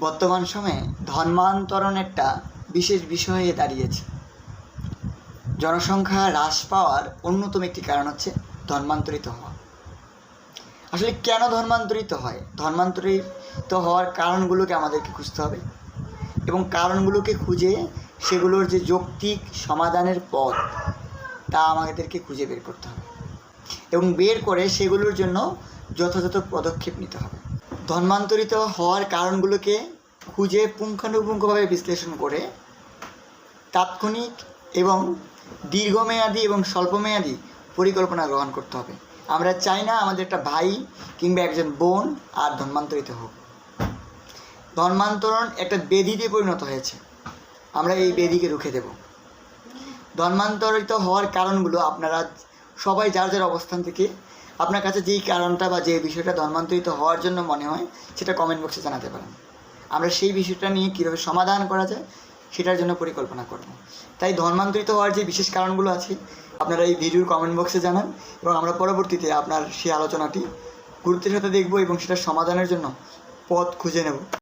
বর্তমান সময়ে ধর্মান্তরণ একটা বিশেষ বিষয় হয়ে দাঁড়িয়েছে। জনসংখ্যা হ্রাস পাওয়ার অন্যতম একটি কারণ হচ্ছে ধর্মান্তরিত হওয়া। আসলে কেন ধর্মান্তরিত হয়? ধর্মান্তরিত হওয়ার কারণগুলোকে আমাদেরকে খুঁজতে হবে এবং কারণগুলোকে খুঁজে সেগুলোর যে যৌক্তিক সমাধানের পথ, তা আমাদেরকে খুঁজে বের করতে হবে এবং বের করে সেগুলোর জন্য যথাযথ পদক্ষেপ নিতে হবে। ধর্মান্তরিত হওয়ার কারণগুলোকে খুঁজে পুঙ্খানুপুঙ্খভাবে বিশ্লেষণ করে তাৎক্ষণিক এবং দীর্ঘমেয়াদী এবং স্বল্পমেয়াদী পরিকল্পনা গ্রহণ করতে হবে। আমরা চাই না আমাদের একটা ভাই কিংবা একজন বোন আর ধর্মান্তরিত হোক। ধর্মান্তরণ একটা বেধিতে পরিণত হয়েছে। আমরা এই বেধিকে রুখে দেব। ধর্মান্তরিত হওয়ার কারণগুলো আপনারা সবাই যার যার অবস্থান থেকে আপনার কাছে যেই কারণটা বা যে বিষয়টা ধর্মান্তরিত হওয়ার জন্য মনে হয়, সেটা কমেন্ট বক্সে জানাতে পারেন। আমরা সেই বিষয়টা নিয়ে কীভাবে সমাধান করা যায়, সেটার জন্য পরিকল্পনা করব। তাই ধর্মান্তরিত হওয়ার যে বিশেষ কারণগুলো আছে, আপনারা এই ভিডিওর কমেন্ট বক্সে জানান এবং আমরা পরবর্তীতে আপনার সেই আলোচনাটি গুরুত্বের সাথে দেখব এবং সেটার সমাধানের জন্য পথ খুঁজে নেব।